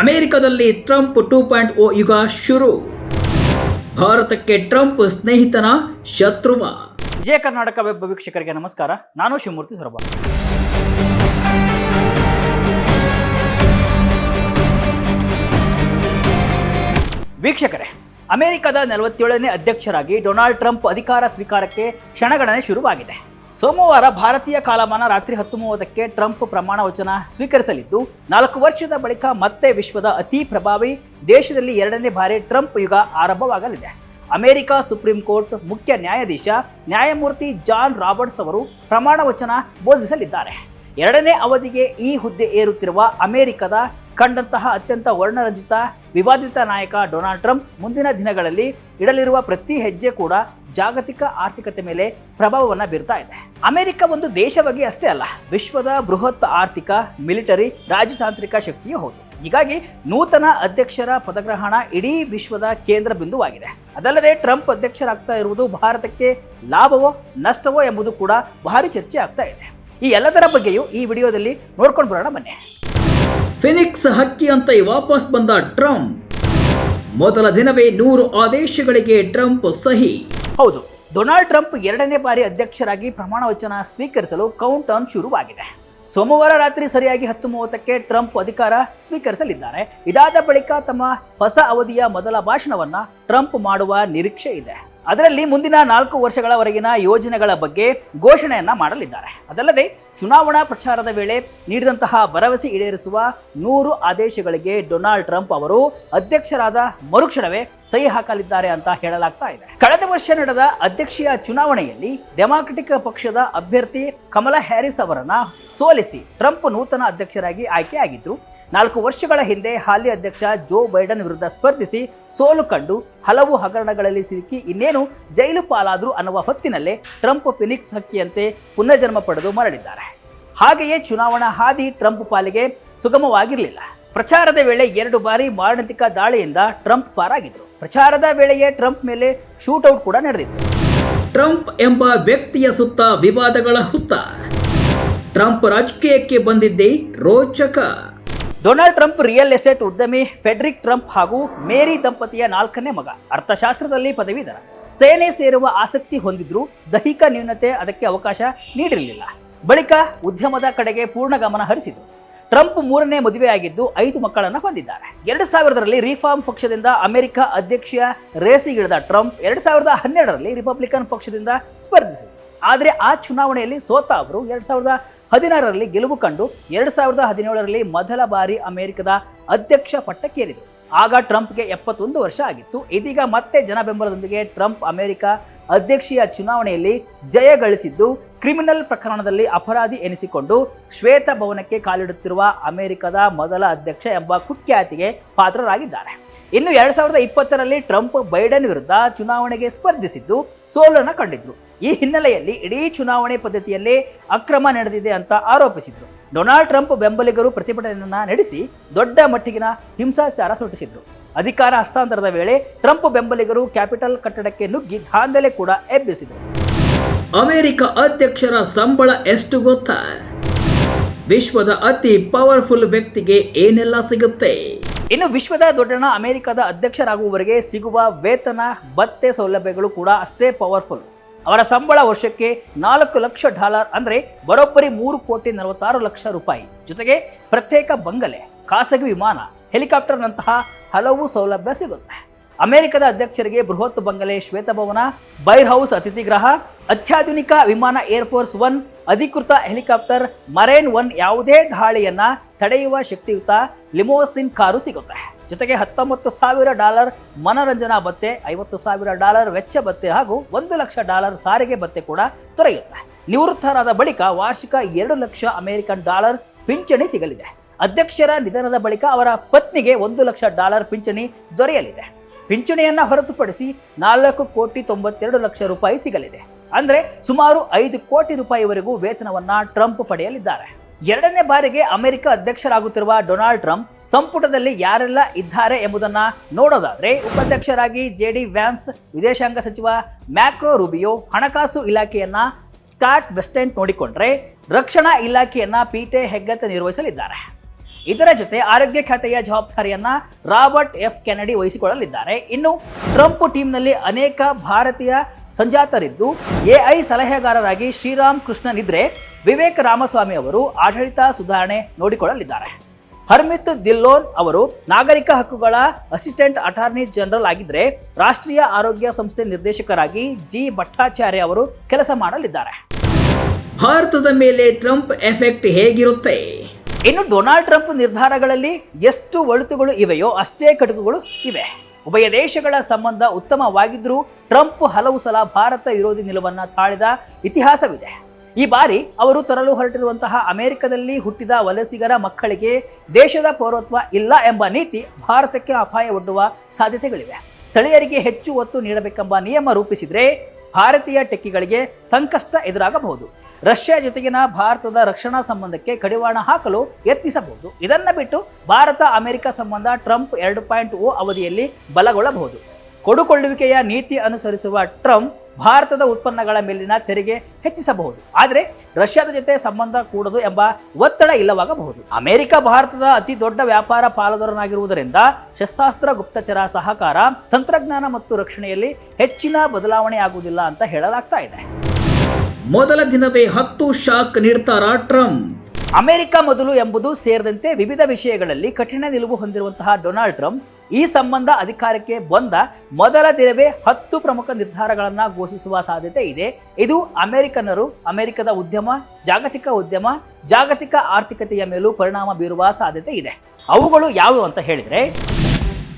ಅಮೆರಿಕದಲ್ಲಿ Trump two point ಓ ಯುಗ ಶುರು. ಭಾರತಕ್ಕೆ ಟ್ರಂಪ್ ಸ್ನೇಹಿತನ ಶತ್ರುವ. ವಿಜಯ ಕರ್ನಾಟಕ ವೆಬ್ ವೀಕ್ಷಕರಿಗೆ ನಮಸ್ಕಾರ. ನಾನು ಶಿವಮೂರ್ತಿ ಸೊರಬ. ವೀಕ್ಷಕರೇ, ಅಮೆರಿಕದ ನಲವತ್ತೇಳನೇ ಅಧ್ಯಕ್ಷರಾಗಿ ಡೊನಾಲ್ಡ್ ಟ್ರಂಪ್ ಅಧಿಕಾರ ಸ್ವೀಕಾರಕ್ಕೆ ಕ್ಷಣಗಣನೆ ಶುರುವಾಗಿದೆ. ಸೋಮವಾರ ಭಾರತೀಯ ಕಾಲಮಾನ ರಾತ್ರಿ ಹತ್ತು ಮೂವತ್ತಕ್ಕೆ ಟ್ರಂಪ್ ಪ್ರಮಾಣ ವಚನ ಸ್ವೀಕರಿಸಲಿದ್ದು, ನಾಲ್ಕು ವರ್ಷದ ಬಳಿಕ ಮತ್ತೆ ವಿಶ್ವದ ಅತಿ ಪ್ರಭಾವಿ ದೇಶದಲ್ಲಿ ಎರಡನೇ ಬಾರಿ ಟ್ರಂಪ್ ಯುಗ ಆರಂಭವಾಗಲಿದೆ. ಅಮೆರಿಕ ಸುಪ್ರೀಂ ಕೋರ್ಟ್ ಮುಖ್ಯ ನ್ಯಾಯಾಧೀಶ ನ್ಯಾಯಮೂರ್ತಿ ಜಾನ್ ರಾಬರ್ಟ್ಸ್ ಅವರು ಪ್ರಮಾಣ ವಚನ ಬೋಧಿಸಲಿದ್ದಾರೆ. ಎರಡನೇ ಅವಧಿಗೆ ಈ ಹುದ್ದೆ ಏರುತ್ತಿರುವ ಅಮೆರಿಕದ ಕಂಡಂತಹ ಅತ್ಯಂತ ವರ್ಣರಂಜಿತ, ವಿವಾದಿತ ನಾಯಕ ಡೊನಾಲ್ಡ್ ಟ್ರಂಪ್ ಮುಂದಿನ ದಿನಗಳಲ್ಲಿ ಇಡಲಿರುವ ಪ್ರತಿ ಹೆಜ್ಜೆ ಕೂಡ ಜಾಗತಿಕ ಆರ್ಥಿಕತೆ ಮೇಲೆ ಪ್ರಭಾವವನ್ನು ಬೀರ್ತಾ ಇದೆ. ಅಮೆರಿಕ ಒಂದು ದೇಶವಾಗಿ ಅಷ್ಟೇ ಅಲ್ಲ, ವಿಶ್ವದ ಬೃಹತ್ ಆರ್ಥಿಕ, ಮಿಲಿಟರಿ, ರಾಜತಾಂತ್ರಿಕ ಶಕ್ತಿಯೂ ಹೌದು. ಹೀಗಾಗಿ ನೂತನ ಅಧ್ಯಕ್ಷರ ಪದಗ್ರಹಣ ಇಡೀ ವಿಶ್ವದ ಕೇಂದ್ರ ಬಿಂದುವಾಗಿದೆ. ಅದಲ್ಲದೆ ಟ್ರಂಪ್ ಅಧ್ಯಕ್ಷರಾಗ್ತಾ ಇರುವುದು ಭಾರತಕ್ಕೆ ಲಾಭವೋ ನಷ್ಟವೋ ಎಂಬುದು ಕೂಡ ಭಾರಿ ಚರ್ಚೆ ಆಗ್ತಾ ಇದೆ. ಈ ಎಲ್ಲದರ ಬಗ್ಗೆಯೂ ಈ ವಿಡಿಯೋದಲ್ಲಿ ನೋಡ್ಕೊಂಡು ಬರೋಣ ಬನ್ನಿ. ಫಿನಿಕ್ಸ್ ಹಕ್ಕಿ ಅಂತ ವಾಪಸ್ ಬಂದ ಟ್ರಂಪ್. ಮೊದಲ ದಿನವೇ ನೂರು ಆದೇಶಗಳಿಗೆ ಟ್ರಂಪ್ ಸಹಿ. ಹೌದು ಡೊನಾಲ್ಡ್ ಟ್ರಂಪ್ ಎರಡನೇ ಬಾರಿ ಅಧ್ಯಕ್ಷರಾಗಿ ಪ್ರಮಾಣ ವಚನ ಸ್ವೀಕರಿಸಲು ಕೌಂಟ್ ಡೌನ್ ಶುರುವಾಗಿದೆ. ಸೋಮವಾರ ರಾತ್ರಿ ಸರಿಯಾಗಿ ಹತ್ತು ಮೂವತ್ತಕ್ಕೆ ಟ್ರಂಪ್ ಅಧಿಕಾರ ಸ್ವೀಕರಿಸಲಿದ್ದಾರೆ. ಇದಾದ ಬಳಿಕ ತಮ್ಮ ಹೊಸ ಅವಧಿಯ ಮೊದಲ ಭಾಷಣವನ್ನ ಟ್ರಂಪ್ ಮಾಡುವ ನಿರೀಕ್ಷೆ ಇದೆ. ಅದರಲ್ಲಿ ಮುಂದಿನ ನಾಲ್ಕು ವರ್ಷಗಳವರೆಗಿನ ಯೋಜನೆಗಳ ಬಗ್ಗೆ ಘೋಷಣೆಯನ್ನ ಮಾಡಲಿದ್ದಾರೆ. ಅದಲ್ಲದೆ ಚುನಾವಣಾ ಪ್ರಚಾರದ ವೇಳೆ ನೀಡಿದಂತಹ ಭರವಸೆ ಈಡೇರಿಸುವ ನೂರು ಆದೇಶಗಳಿಗೆ ಡೊನಾಲ್ಡ್ ಟ್ರಂಪ್ ಅವರು ಅಧ್ಯಕ್ಷರಾದ ಮರುಕ್ಷಣವೇ ಸಹಿ ಹಾಕಲಿದ್ದಾರೆ ಅಂತ ಹೇಳಲಾಗ್ತಾ ಇದೆ. ಕಳೆದ ವರ್ಷ ನಡೆದ ಅಧ್ಯಕ್ಷೀಯ ಚುನಾವಣೆಯಲ್ಲಿ ಡೆಮಾಕ್ರೆಟಿಕ್ ಪಕ್ಷದ ಅಭ್ಯರ್ಥಿ ಕಮಲಾ ಹ್ಯಾರಿಸ್ ಅವರನ್ನ ಸೋಲಿಸಿ ಟ್ರಂಪ್ ನೂತನ ಅಧ್ಯಕ್ಷರಾಗಿ ಆಯ್ಕೆಯಾಗಿದ್ರು. ನಾಲ್ಕು ವರ್ಷಗಳ ಹಿಂದೆ ಹಾಲಿ ಅಧ್ಯಕ್ಷ ಜೋ ಬೈಡನ್ ವಿರುದ್ಧ ಸ್ಪರ್ಧಿಸಿ ಸೋಲು ಕಂಡು ಹಲವು ಹಗರಣಗಳಲ್ಲಿ ಸಿಲುಕಿ ಇನ್ನೇನು ಜೈಲು ಪಾಲಾದರು ಅನ್ನುವ ಹೊತ್ತಿನಲ್ಲೇ ಟ್ರಂಪ್ ಫಿನಿಕ್ಸ್ ಹಕ್ಕಿಯಂತೆ ಪುನರ್ಜನ್ಮ ಪಡೆದು ಮರಳಿದ್ದಾರೆ. ಹಾಗೆಯೇ ಚುನಾವಣಾ ಹಾದಿ ಟ್ರಂಪ್ ಪಾಲಿಗೆ ಸುಗಮವಾಗಿರಲಿಲ್ಲ. ಪ್ರಚಾರದ ವೇಳೆ ಎರಡು ಬಾರಿ ಮಾರಣಾಂತಿಕ ದಾಳಿಯಿಂದ ಟ್ರಂಪ್ ಪಾರಾಗಿದ್ದರು ಪ್ರಚಾರದ ವೇಳೆಯೇ ಟ್ರಂಪ್ ಮೇಲೆ ಶೂಟೌಟ್ ಕೂಡ ನಡೆದಿತ್ತು. ಟ್ರಂಪ್ ಎಂಬ ವ್ಯಕ್ತಿಯ ಸುತ್ತ ವಿವಾದಗಳ ಹುತ್ತ. ಟ್ರಂಪ್ ರಾಜಕೀಯಕ್ಕೆ ಬಂದಿದ್ದೇ ರೋಚಕ. ಡೊನಾಲ್ಡ್ ಟ್ರಂಪ್ ರಿಯಲ್ ಎಸ್ಟೇಟ್ ಉದ್ಯಮಿ ಫೆಡ್ರಿಕ್ ಟ್ರಂಪ್ ಹಾಗೂ ಮೇರಿ ದಂಪತಿಯ ನಾಲ್ಕನೇ ಮಗ. ಅರ್ಥಶಾಸ್ತ್ರದಲ್ಲಿ ಪದವೀಧರ. ಸೇನೆ ಸೇರುವ ಆಸಕ್ತಿ ಹೊಂದಿದ್ರು ದೈಹಿಕ ನ್ಯೂನತೆ ಅದಕ್ಕೆ ಅವಕಾಶ ನೀಡಿರಲಿಲ್ಲ. ಬಳಿಕ ಉದ್ಯಮದ ಕಡೆಗೆ ಪೂರ್ಣ ಗಮನ ಹರಿಸಿದ್ರು. ಟ್ರಂಪ್ ಮೂರನೇ ಮದುವೆಯಾಗಿದ್ದು ಐದು ಮಕ್ಕಳನ್ನು ಹೊಂದಿದ್ದಾರೆ. ಎರಡು ಸಾವಿರದರಲ್ಲಿ ರಿಫಾರ್ಮ್ ಪಕ್ಷದಿಂದ ಅಮೆರಿಕ ಅಧ್ಯಕ್ಷೀಯ ರೇಸಿಗಿಳಿದ ಟ್ರಂಪ್ ಎರಡ್ ಸಾವಿರದ ಹನ್ನೆರಡರಲ್ಲಿ ರಿಪಬ್ಲಿಕನ್ ಪಕ್ಷದಿಂದ ಸ್ಪರ್ಧಿಸಿದರು. ಆದರೆ ಆ ಚುನಾವಣೆಯಲ್ಲಿ ಸೋತ ಅವರು ಎರಡ್ ಸಾವಿರದ ಹದಿನಾರರಲ್ಲಿ ಗೆಲುವು ಕಂಡು ಎರಡ್ ಸಾವಿರದ ಹದಿನೇಳರಲ್ಲಿ ಮೊದಲ ಬಾರಿ ಅಮೆರಿಕದ ಅಧ್ಯಕ್ಷ ಪಟ್ಟಕ್ಕೇರಿದರು. ಆಗ ಟ್ರಂಪ್ಗೆ ಎಪ್ಪತ್ತೊಂದು ವರ್ಷ ಆಗಿತ್ತು. ಇದೀಗ ಮತ್ತೆ ಜನ ಬೆಂಬಲದೊಂದಿಗೆ ಟ್ರಂಪ್ ಅಮೆರಿಕ ಅಧ್ಯಕ್ಷೀಯ ಚುನಾವಣೆಯಲ್ಲಿ ಜಯ ಗಳಿಸಿದ್ದು ಕ್ರಿಮಿನಲ್ ಪ್ರಕರಣದಲ್ಲಿ ಅಪರಾಧಿ ಎನಿಸಿಕೊಂಡು ಶ್ವೇತ ಭವನಕ್ಕೆ ಕಾಲಿಡುತ್ತಿರುವ ಅಮೆರಿಕದ ಮೊದಲ ಅಧ್ಯಕ್ಷ ಎಂಬ ಕುಖ್ಯಾತಿಗೆ ಪಾತ್ರರಾಗಿದ್ದಾರೆ. ಇನ್ನು ಎರಡ್ ಸಾವಿರದ ಇಪ್ಪತ್ತರಲ್ಲಿ ಟ್ರಂಪ್ ಬೈಡನ್ ವಿರುದ್ಧ ಚುನಾವಣೆಗೆ ಸ್ಪರ್ಧಿಸಿದ್ದು ಸೋಲನ್ನು ಕಂಡಿದ್ರು. ಈ ಹಿನ್ನೆಲೆಯಲ್ಲಿ ಇಡೀ ಚುನಾವಣೆ ಪದ್ಧತಿಯಲ್ಲಿ ಅಕ್ರಮ ನಡೆದಿದೆ ಅಂತ ಆರೋಪಿಸಿದ್ರು. ಡೊನಾಲ್ಡ್ ಟ್ರಂಪ್ ಬೆಂಬಲಿಗರು ಪ್ರತಿಭಟನೆಯನ್ನ ನಡೆಸಿ ದೊಡ್ಡ ಮಟ್ಟಿಗಿನ ಹಿಂಸಾಚಾರ ಸೃಷ್ಟಿಸಿದ್ರು. ಅಧಿಕಾರ ಹಸ್ತಾಂತರದ ವೇಳೆ ಟ್ರಂಪ್ ಬೆಂಬಲಿಗರು ಕ್ಯಾಪಿಟಲ್ ಕಟ್ಟಡಕ್ಕೆ ನುಗ್ಗಿ ದಾಂಧಲೆ ಕೂಡ ಎಬ್ಬಿಸಿದರು. ಅಮೆರಿಕ ಅಧ್ಯಕ್ಷರ ಸಂಬಳ ಎಷ್ಟು ಗೊತ್ತಾ? ವಿಶ್ವದ ಅತಿ ಪವರ್ಫುಲ್ ವ್ಯಕ್ತಿಗೆ ಏನೆಲ್ಲ ಸಿಗುತ್ತೆ? ಇನ್ನು ವಿಶ್ವದ ದೊಡ್ಡಣ ಅಮೆರಿಕದ ಅಧ್ಯಕ್ಷರಾಗುವವರೆಗೆ ಸಿಗುವ ವೇತನ ಭತ್ತೆ ಸೌಲಭ್ಯಗಳು ಕೂಡ ಅಷ್ಟೇ ಪವರ್ಫುಲ್ ಅವರ ಸಂಬಳ ವರ್ಷಕ್ಕೆ ನಾಲ್ಕು ಲಕ್ಷ ಡಾಲರ್ ಅಂದ್ರೆ ಬರೋಬ್ಬರಿ ಮೂರು ಕೋಟಿ ನಲವತ್ತಾರು ಲಕ್ಷ ರೂಪಾಯಿ. ಜೊತೆಗೆ ಪ್ರತ್ಯೇಕ ಬಂಗಲೆ ಖಾಸಗಿ ವಿಮಾನ ಹೆಲಿಕಾಪ್ಟರ್ನಂತಹ ಹಲವು ಸೌಲಭ್ಯ ಸಿಗುತ್ತೆ. ಅಮೆರಿಕದ ಅಧ್ಯಕ್ಷರಿಗೆ ಬೃಹತ್ ಬಂಗಲೆ ಶ್ವೇತಭವನ ಬೈರ್ ಹೌಸ್ ಅತಿಥಿಗೃಹ ಅತ್ಯಾಧುನಿಕ ವಿಮಾನ ಏರ್ಫೋರ್ಸ್ ಒನ್, ಅಧಿಕೃತ ಹೆಲಿಕಾಪ್ಟರ್ ಮರೇನ್ ಒನ್ ಯಾವುದೇ ದಾಳಿಯನ್ನ ತಡೆಯುವ ಶಕ್ತಿಯುತ ಲಿಮೋಸಿನ್ ಕಾರು ಸಿಗುತ್ತೆ. ಜೊತೆಗೆ ಹತ್ತೊಂಬತ್ತು ಸಾವಿರ ಡಾಲರ್ ಮನರಂಜನಾ ಭತ್ತೆ, ಐವತ್ತು ಸಾವಿರ ಡಾಲರ್ ವೆಚ್ಚ ಭತ್ತೆ ಹಾಗೂ ಒಂದು ಲಕ್ಷ ಡಾಲರ್ ಸಾರಿಗೆ ಭತ್ತೆ ಕೂಡ ದೊರೆಯುತ್ತೆ. ನಿವೃತ್ತರಾದ ಬಳಿಕ ವಾರ್ಷಿಕ ಎರಡು ಲಕ್ಷ ಅಮೆರಿಕನ್ ಡಾಲರ್ ಪಿಂಚಣಿ ಸಿಗಲಿದೆ. ಅಧ್ಯಕ್ಷರ ನಿಧನದ ಬಳಿಕ ಅವರ ಪತ್ನಿಗೆ ಒಂದು ಲಕ್ಷ ಡಾಲರ್ ಪಿಂಚಣಿ ದೊರೆಯಲಿದೆ. ಪಿಂಚಣಿಯನ್ನು ಹೊರತುಪಡಿಸಿ ನಾಲ್ಕು ಕೋಟಿ ತೊಂಬತ್ತೆರಡು ಲಕ್ಷ ರೂಪಾಯಿ ಸಿಗಲಿದೆ. ಅಂದರೆ ಸುಮಾರು ಐದು ಕೋಟಿ ರೂಪಾಯಿವರೆಗೂ ವೇತನವನ್ನು ಟ್ರಂಪ್ ಪಡೆಯಲಿದ್ದಾರೆ. ಎರಡನೇ ಬಾರಿಗೆ ಅಮೆರಿಕ ಅಧ್ಯಕ್ಷರಾಗುತ್ತಿರುವ ಡೊನಾಲ್ಡ್ ಟ್ರಂಪ್ ಸಂಪುಟದಲ್ಲಿ ಯಾರೆಲ್ಲ ಇದ್ದಾರೆ ಎಂಬುದನ್ನ ನೋಡೋದಾದ್ರೆ ಉಪಾಧ್ಯಕ್ಷರಾಗಿ ಜೆ ಡಿ ವ್ಯಾನ್ಸ್, ವಿದೇಶಾಂಗ ಸಚಿವ ಮ್ಯಾಕ್ರೋ ರುಬಿಯೋ, ಹಣಕಾಸು ಇಲಾಖೆಯನ್ನ ಸ್ಕಾಟ್ ವೆಸ್ಟೆಂಟ್ ನೋಡಿಕೊಂಡ್ರೆ ರಕ್ಷಣಾ ಇಲಾಖೆಯನ್ನ ಪೀಟೆ ಹೆಗ್ಗತ್ತ ನಿರ್ವಹಿಸಲಿದ್ದಾರೆ. ಇದರ ಜೊತೆ ಆರೋಗ್ಯ ಖಾತೆಯ ಜವಾಬ್ದಾರಿಯನ್ನ ರಾಬರ್ಟ್ ಎಫ್ ಕೆನಡಿ ವಹಿಸಿಕೊಳ್ಳಲಿದ್ದಾರೆ. ಇನ್ನು ಟ್ರಂಪ್ ಟೀಮ್ನಲ್ಲಿ ಅನೇಕ ಭಾರತೀಯ ಸಂಜಾತರಿದ್ದು, ಎಐ ಸಲಹೆಗಾರರಾಗಿ ಶ್ರೀರಾಮ್ ಕೃಷ್ಣನಿದ್ರೆ ವಿವೇಕ್ ರಾಮಸ್ವಾಮಿ ಅವರು ಆಡಳಿತ ಸುಧಾರಣೆ ನೋಡಿಕೊಳ್ಳಲಿದ್ದಾರೆ. ಹರ್ಮಿತ್ ದಿಲ್ಲೋನ್ ಅವರು ನಾಗರಿಕ ಹಕ್ಕುಗಳ ಅಸಿಸ್ಟೆಂಟ್ ಅಟಾರ್ನಿ ಜನರಲ್ ಆಗಿದ್ರೆ ರಾಷ್ಟ್ರೀಯ ಆರೋಗ್ಯ ಸಂಸ್ಥೆ ನಿರ್ದೇಶಕರಾಗಿ ಜಿ ಭಟ್ಟಾಚಾರ್ಯ ಅವರು ಕೆಲಸ ಮಾಡಲಿದ್ದಾರೆ. ಭಾರತದ ಮೇಲೆ ಟ್ರಂಪ್ ಎಫೆಕ್ಟ್ ಹೇಗಿರುತ್ತೆ? ಇನ್ನು ಡೊನಾಲ್ಡ್ ಟ್ರಂಪ್ ನಿರ್ಧಾರಗಳಲ್ಲಿ ಎಷ್ಟು ಒಳಿತುಗಳು ಇವೆಯೋ ಅಷ್ಟೇ ಕಟುಕುಗಳು ಇವೆ. ಉಭಯ ದೇಶಗಳ ಸಂಬಂಧ ಉತ್ತಮವಾಗಿದ್ದರೂ ಟ್ರಂಪ್ ಹಲವು ಸಲ ಭಾರತ ವಿರೋಧಿ ನಿಲುವನ್ನು ತಾಳಿದ ಇತಿಹಾಸವಿದೆ. ಈ ಬಾರಿ ಅವರು ತರಲು ಹೊರಟಿರುವಂತಹ ಅಮೆರಿಕದಲ್ಲಿ ಹುಟ್ಟಿದ ವಲಸಿಗರ ಮಕ್ಕಳಿಗೆ ದೇಶದ ಪೌರತ್ವ ಇಲ್ಲ ಎಂಬ ನೀತಿ ಭಾರತಕ್ಕೆ ಅಪಾಯ ಒಡ್ಡುವ ಸಾಧ್ಯತೆಗಳಿವೆ. ಸ್ಥಳೀಯರಿಗೆ ಹೆಚ್ಚು ಒತ್ತು ನೀಡಬೇಕೆಂಬ ನಿಯಮ ರೂಪಿಸಿದರೆ ಭಾರತೀಯ ಟೆಕ್ಕಿಗಳಿಗೆ ಸಂಕಷ್ಟ ಎದುರಾಗಬಹುದು. ರಷ್ಯಾ ಜೊತೆಗಿನ ಭಾರತದ ರಕ್ಷಣಾ ಸಂಬಂಧಕ್ಕೆ ಕಡಿವಾಣ ಹಾಕಲು ಯತ್ನಿಸಬಹುದು. ಇದನ್ನ ಬಿಟ್ಟು ಭಾರತ, ಅಮೆರಿಕ ಸಂಬಂಧ ಟ್ರಂಪ್ ಎರಡು ಪಾಯಿಂಟ್ ಓ ಅವಧಿಯಲ್ಲಿ ಬಲಗೊಳ್ಳಬಹುದು. ಕೊಡುಕೊಳ್ಳುವಿಕೆಯ ನೀತಿ ಅನುಸರಿಸುವ ಟ್ರಂಪ್ ಭಾರತದ ಉತ್ಪನ್ನಗಳ ಮೇಲಿನ ತೆರಿಗೆ ಹೆಚ್ಚಿಸಬಹುದು. ಆದರೆ ರಷ್ಯಾದ ಜೊತೆ ಸಂಬಂಧ ಕೂಡದು ಎಂಬ ಒತ್ತಡ ಇಲ್ಲವಾಗಬಹುದು. ಅಮೆರಿಕ ಭಾರತದ ಅತಿ ದೊಡ್ಡ ವ್ಯಾಪಾರ ಪಾಲುದಾರನಾಗಿರುವುದರಿಂದ ಶಸ್ತ್ರಾಸ್ತ್ರ ಗುಪ್ತಚರ ಸಹಕಾರ, ತಂತ್ರಜ್ಞಾನ ಮತ್ತು ರಕ್ಷಣೆಯಲ್ಲಿ ಹೆಚ್ಚಿನ ಬದಲಾವಣೆಯಾಗುವುದಿಲ್ಲ ಅಂತ ಹೇಳಲಾಗ್ತಾ ಇದೆ. ಮೊದಲ ದಿನವೇ ಹತ್ತು ಶಾಕ್ ನೀಡ್ತಾರಾ ಟ್ರಂಪ್? ಅಮೆರಿಕ ಮೊದಲು ಎಂಬುದು ಸೇರಿದಂತೆ ವಿವಿಧ ವಿಷಯಗಳಲ್ಲಿ ಕಠಿಣ ನಿಲುವು ಹೊಂದಿರುವಂತಹ ಡೊನಾಲ್ಡ್ ಟ್ರಂಪ್ ಈ ಸಂಬಂಧ ಅಧಿಕಾರಕ್ಕೆ ಬಂದ ಮೊದಲ ದಿನವೇ ಹತ್ತು ಪ್ರಮುಖ ನಿರ್ಧಾರಗಳನ್ನು ಘೋಷಿಸುವ ಸಾಧ್ಯತೆ ಇದೆ. ಇದು ಅಮೆರಿಕನ್ನರು ಅಮೆರಿಕದ ಉದ್ಯಮ ಜಾಗತಿಕ ಉದ್ಯಮ ಜಾಗತಿಕ ಆರ್ಥಿಕತೆಯ ಮೇಲೂ ಪರಿಣಾಮ ಬೀರುವ ಸಾಧ್ಯತೆ ಇದೆ. ಅವುಗಳು ಯಾವುವು ಅಂತ ಹೇಳಿದರೆ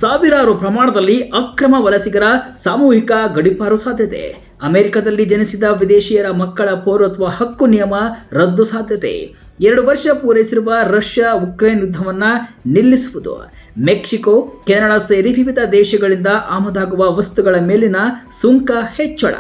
ಸಾವಿರಾರು ಪ್ರಮಾಣದಲ್ಲಿ ಅಕ್ರಮ ವಲಸಿಗರ ಸಾಮೂಹಿಕ ಗಡಿಪಾರು ಸಾಧ್ಯತೆ. ಅಮೆರಿಕದಲ್ಲಿ ಜನಿಸಿದ ವಿದೇಶಿಯರ ಮಕ್ಕಳ ಪೌರತ್ವ ಹಕ್ಕು ನಿಯಮ ರದ್ದು ಸಾಧ್ಯತೆ. ಎರಡು ವರ್ಷ ಪೂರೈಸಿರುವ ರಷ್ಯಾ ಉಕ್ರೇನ್ ಯುದ್ಧವನ್ನು ನಿಲ್ಲಿಸುವುದು. ಮೆಕ್ಸಿಕೋ, ಕೆನಡಾ ಸೇರಿ ವಿವಿಧ ದೇಶಗಳಿಂದ ಆಮದಾಗುವ ವಸ್ತುಗಳ ಮೇಲಿನ ಸುಂಕ ಹೆಚ್ಚಳ.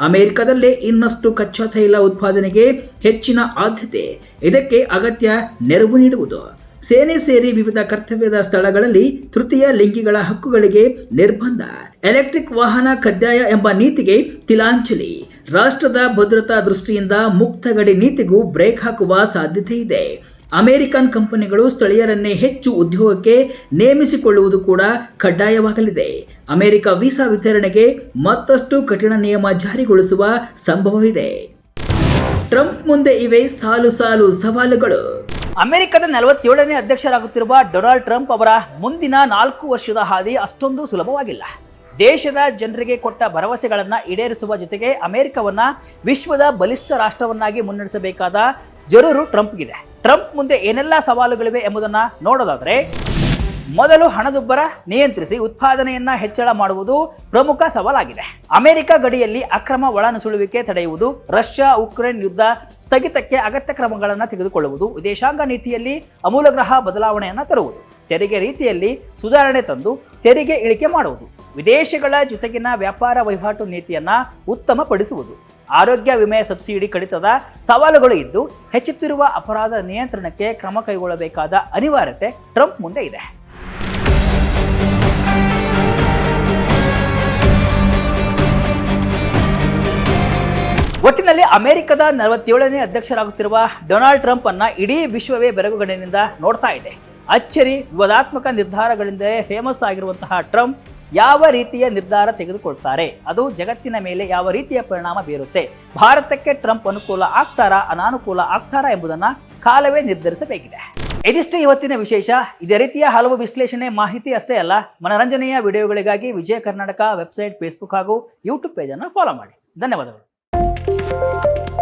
ಅಮೆರಿಕದಲ್ಲೇ ಇನ್ನಷ್ಟು ಕಚ್ಚಾ ತೈಲ ಉತ್ಪಾದನೆಗೆ ಹೆಚ್ಚಿನ ಆದ್ಯತೆ. ಇದಕ್ಕೆ ಅಗತ್ಯ ನೆರವು ನೀಡುವುದು. ಸೇನೆ ಸೇರಿ ವಿವಿಧ ಕರ್ತವ್ಯದ ಸ್ಥಳಗಳಲ್ಲಿ ತೃತೀಯ ಲಿಂಗಿಗಳ ಹಕ್ಕುಗಳಿಗೆ ನಿರ್ಬಂಧ. ಎಲೆಕ್ಟ್ರಿಕ್ ವಾಹನ ಕಡ್ಡಾಯ ಎಂಬ ನೀತಿಗೆ ತಿಲಾಂಜಲಿ. ರಾಷ್ಟ್ರದ ಭದ್ರತಾ ದೃಷ್ಟಿಯಿಂದ ಮುಕ್ತ ಗಡಿ ನೀತಿಗೂ ಬ್ರೇಕ್ ಹಾಕುವ ಸಾಧ್ಯತೆ ಇದೆ. ಅಮೆರಿಕನ್ ಕಂಪನಿಗಳು ಸ್ಥಳೀಯರನ್ನೇ ಹೆಚ್ಚು ಉದ್ಯೋಗಕ್ಕೆ ನೇಮಿಸಿಕೊಳ್ಳುವುದು ಕೂಡ ಕಡ್ಡಾಯವಾಗಲಿದೆ. ಅಮೆರಿಕ ವೀಸಾ ವಿತರಣೆಗೆ ಮತ್ತಷ್ಟು ಕಠಿಣ ನಿಯಮ ಜಾರಿಗೊಳಿಸುವ ಸಂಭವವಿದೆ. ಟ್ರಂಪ್ ಮುಂದೆ ಇವೆ ಸಾಲು ಸಾಲು ಸವಾಲುಗಳು. ಅಮೆರಿಕದ ನಲವತ್ತೇಳನೇ ಅಧ್ಯಕ್ಷರಾಗುತ್ತಿರುವ ಡೊನಾಲ್ಡ್ ಟ್ರಂಪ್ ಅವರ ಮುಂದಿನ ನಾಲ್ಕು ವರ್ಷದ ಹಾದಿ ಅಷ್ಟೊಂದು ಸುಲಭವಾಗಿಲ್ಲ. ದೇಶದ ಜನರಿಗೆ ಕೊಟ್ಟ ಭರವಸೆಗಳನ್ನು ಈಡೇರಿಸುವ ಜೊತೆಗೆ ಅಮೆರಿಕವನ್ನ ವಿಶ್ವದ ಬಲಿಷ್ಠ ರಾಷ್ಟ್ರವನ್ನಾಗಿ ಮುನ್ನಡೆಸಬೇಕಾದ ಜರೂರು ಟ್ರಂಪ್ಗಿದೆ. ಟ್ರಂಪ್ ಮುಂದೆ ಏನೆಲ್ಲ ಸವಾಲುಗಳಿವೆ ಎಂಬುದನ್ನು ನೋಡೋದಾದ್ರೆ ಮೊದಲು ಹಣದುಬ್ಬರ ನಿಯಂತ್ರಿಸಿ ಉತ್ಪಾದನೆಯನ್ನ ಹೆಚ್ಚಳ ಮಾಡುವುದು ಪ್ರಮುಖ ಸವಾಲಾಗಿದೆ. ಅಮೆರಿಕ ಗಡಿಯಲ್ಲಿ ಅಕ್ರಮ ಒಳನುಸುಳುವಿಕೆ ತಡೆಯುವುದು, ರಷ್ಯಾ ಉಕ್ರೇನ್ ಯುದ್ಧ ಸ್ಥಗಿತಕ್ಕೆ ಅಗತ್ಯ ಕ್ರಮಗಳನ್ನು ತೆಗೆದುಕೊಳ್ಳುವುದು, ವಿದೇಶಾಂಗ ನೀತಿಯಲ್ಲಿ ಅಮೂಲಗ್ರಹ ಬದಲಾವಣೆಯನ್ನು ತರುವುದು, ತೆರಿಗೆ ರೀತಿಯಲ್ಲಿ ಸುಧಾರಣೆ ತಂದು ತೆರಿಗೆ ಇಳಿಕೆ ಮಾಡುವುದು, ವಿದೇಶಗಳ ಜೊತೆಗಿನ ವ್ಯಾಪಾರ ವಹಿವಾಟು ನೀತಿಯನ್ನ ಉತ್ತಮಪಡಿಸುವುದು. ಆರೋಗ್ಯ ವಿಮೆ ಸಬ್ಸಿಡಿ ಕಡಿತದ ಸವಾಲುಗಳು ಇದ್ದು, ಹೆಚ್ಚುತ್ತಿರುವ ಅಪರಾಧ ನಿಯಂತ್ರಣಕ್ಕೆ ಕ್ರಮ ಕೈಗೊಳ್ಳಬೇಕಾದ ಅನಿವಾರ್ಯತೆ ಟ್ರಂಪ್ ಮುಂದೆ ಇದೆ. ಅಮೆರಿಕದ ನಲವತ್ತೇಳನೇ ಅಧ್ಯಕ್ಷರಾಗುತ್ತಿರುವ ಡೊನಾಲ್ಡ್ ಟ್ರಂಪ್ ಅನ್ನ ಇಡೀ ವಿಶ್ವವೇ ಬೆರಗುಗಣ್ಣಿನಿಂದ ನೋಡ್ತಾ ಇದೆ. ಅಚ್ಚರಿ ವಿವಾದಾತ್ಮಕ ನಿರ್ಧಾರಗಳಿಂದಲೇ ಫೇಮಸ್ ಆಗಿರುವಂತಹ ಟ್ರಂಪ್ ಯಾವ ರೀತಿಯ ನಿರ್ಧಾರ ತೆಗೆದುಕೊಳ್ತಾರೆ? ಅದು ಜಗತ್ತಿನ ಮೇಲೆ ಯಾವ ರೀತಿಯ ಪರಿಣಾಮ ಬೀರುತ್ತೆ? ಭಾರತಕ್ಕೆ ಟ್ರಂಪ್ ಅನುಕೂಲ ಆಗ್ತಾರಾ, ಅನಾನುಕೂಲ ಆಗ್ತಾರಾ ಎಂಬುದನ್ನ ಕಾಲವೇ ನಿರ್ಧರಿಸಬೇಕಿದೆ. ಇದಿಷ್ಟು ಇವತ್ತಿನ ವಿಶೇಷ. ಇದೇ ರೀತಿಯ ಹಲವು ವಿಶ್ಲೇಷಣೆ ಮಾಹಿತಿ ಅಷ್ಟೇ ಅಲ್ಲ, ಮನರಂಜನೆಯ ವಿಡಿಯೋಗಳಿಗಾಗಿ ವಿಜಯ ಕರ್ನಾಟಕ ವೆಬ್ಸೈಟ್ ಫೇಸ್ಬುಕ್ ಹಾಗೂ ಯೂಟ್ಯೂಬ್ ಪೇಜನ್ನು ಫಾಲೋ ಮಾಡಿ. ಧನ್ಯವಾದಗಳು. Thank you.